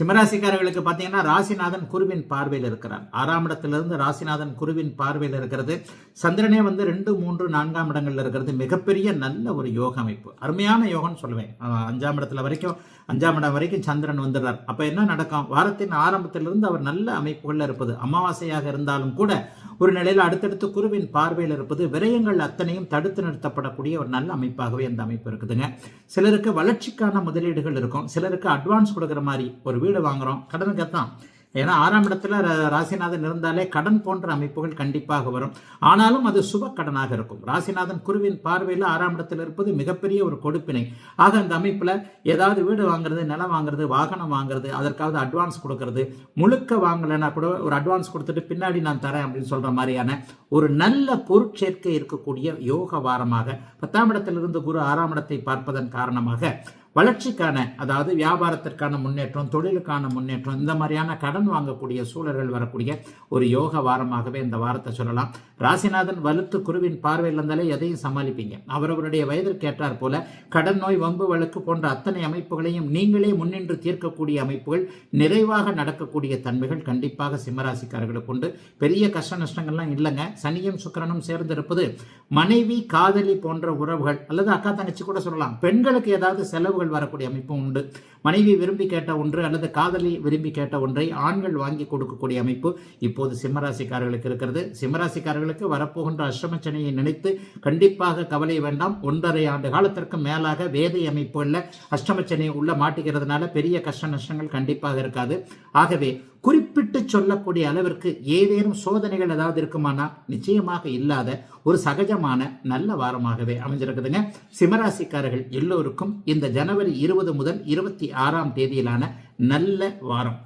சிம்மராசிக்காரர்களுக்கு பார்த்தீங்கன்னா ராசிநாதன் குருவின் பார்வையில் இருக்கிறார். ஆறாம் இடத்திலிருந்து ராசிநாதன் குருவின் பார்வையில் இருக்கிறது. சந்திரனே வந்து ரெண்டு மூன்று நான்காம் இடங்களில் இருக்கிறது. மிகப்பெரிய நல்ல ஒரு யோக அமைப்பு. அருமையான யோகம்னு சொல்லுவேன். அஞ்சாம் இடத்துல வரைக்கும் அஞ்சாம் இடம் வரைக்கும் சந்திரன் வந்துடுறார். அப்போ என்ன நடக்கும்? வாரத்தின் ஆரம்பத்திலிருந்து அவர் நல்ல அமைப்புகளில் இருப்பது. அமாவாசையாக இருந்தாலும் கூட ஒரு நிலையில் அடுத்தடுத்து குருவின் பார்வையில் இருப்பது விரயங்கள் அத்தனையும் தடுத்து நிறுத்தப்படக்கூடிய ஒரு நல்ல அமைப்பாகவே அந்த அமைப்பு இருக்குதுங்க. சிலருக்கு வளர்ச்சிக்கான முதலீடுகள் இருக்கும். சிலருக்கு அட்வான்ஸ் கொடுக்குற மாதிரி ஒரு வீடு வாங்குறோம். கடனுக்கு தான். ஏன்னா ஆறாம் இடத்துல ராசிநாதன் இருந்தாலே கடன் போன்ற அமைப்புகள் கண்டிப்பாக வரும். ஆனாலும் அது சுப கடனாக இருக்கும். ராசிநாதன் குருவின் பார்வையில் ஆறாம் இடத்தில் இருப்பது மிகப்பெரிய ஒரு கொடுப்பினை. ஆக அந்த அமைப்பில் ஏதாவது வீடு வாங்குறது நிலம் வாங்குறது வாகனம் வாங்குறது அதற்காவது அட்வான்ஸ் கொடுக்கறது முழுக்க வாங்கலைன்னா கூட ஒரு அட்வான்ஸ் கொடுத்துட்டு பின்னாடி நான் தரேன் அப்படின்னு சொல்ற மாதிரியான ஒரு நல்ல பொருட்சேர்க்கை இருக்கக்கூடிய யோக வாரமாக பத்தாம் இடத்திலிருந்து குரு ஆறாம் இடத்தை பார்ப்பதன் காரணமாக வளர்ச்சிக்கான அதாவது வியாபாரத்திற்கான முன்னேற்றம் தொழிலுக்கான முன்னேற்றம் இந்த மாதிரியான கடன் வாங்கக்கூடிய சூழல்கள் வரக்கூடிய ஒரு யோக வாரமாகவே இந்த வாரத்தை சொல்லலாம். ராசிநாதன் வலுத்து குருவின் பார்வையில் இருந்தாலே எதையும் சமாளிப்பீங்க. அவரவருடைய வயதிற்கு ஏற்றார் போல கடன் நோய் வம்பு வழக்கு போன்ற அத்தனை அமைப்புகளையும் நீங்களே முன்னின்று தீர்க்கக்கூடிய அமைப்புகள் நிறைவாக நடக்கக்கூடிய தன்மைகள் கண்டிப்பாக சிம்மராசிக்காரர்களுக்கு உண்டு. பெரிய கஷ்ட நஷ்டங்கள்லாம் இல்லைங்க. சனியும் சுக்கிரனும் சேர்ந்திருப்பது மனைவி காதலி போன்ற உறவுகள் அல்லது அக்கா தங்கச்சி கூட சொல்லலாம். பெண்களுக்கு ஏதாவது செலவுகள் வரக்கூடிய அமைப்பும் உண்டு. மனைவி விரும்பி கேட்ட ஒன்று அல்லது காதலி விரும்பி கேட்ட ஒன்றை ஆண்கள் வாங்கி கொடுக்கக்கூடிய அமைப்பு இப்போது சிம்மராசிக்காரர்களுக்கு இருக்கிறது. சிம்மராசிக்காரர்களுக்கு வரப்போகின்ற அஷ்டமச்சனையை நினைத்து கண்டிப்பாக கவலை வேண்டாம். ஒன்றரை ஆண்டு காலத்திற்கு மேலாக வேதை அமைப்பு இல்லை. அஷ்டமச்சனை உள்ள மாட்டிக்கிறதுனால பெரிய கஷ்ட நஷ்டங்கள் கண்டிப்பாக இருக்காது. ஆகவே குறிப்பிட்டு சொல்லக்கூடிய அளவிற்கு ஏதேனும் சோதனைகள் ஏதாவது இருக்குமானா நிச்சயமாக இல்லாத ஒரு சகஜமான நல்ல வாரமாகவே அமைஞ்சிருக்குதுங்க. சிம்மராசிக்காரர்கள் எல்லோருக்கும் இந்த ஜனவரி இருபது முதல் இருபத்தி ஆறாம் தேதியிலான நல்ல வாரம்.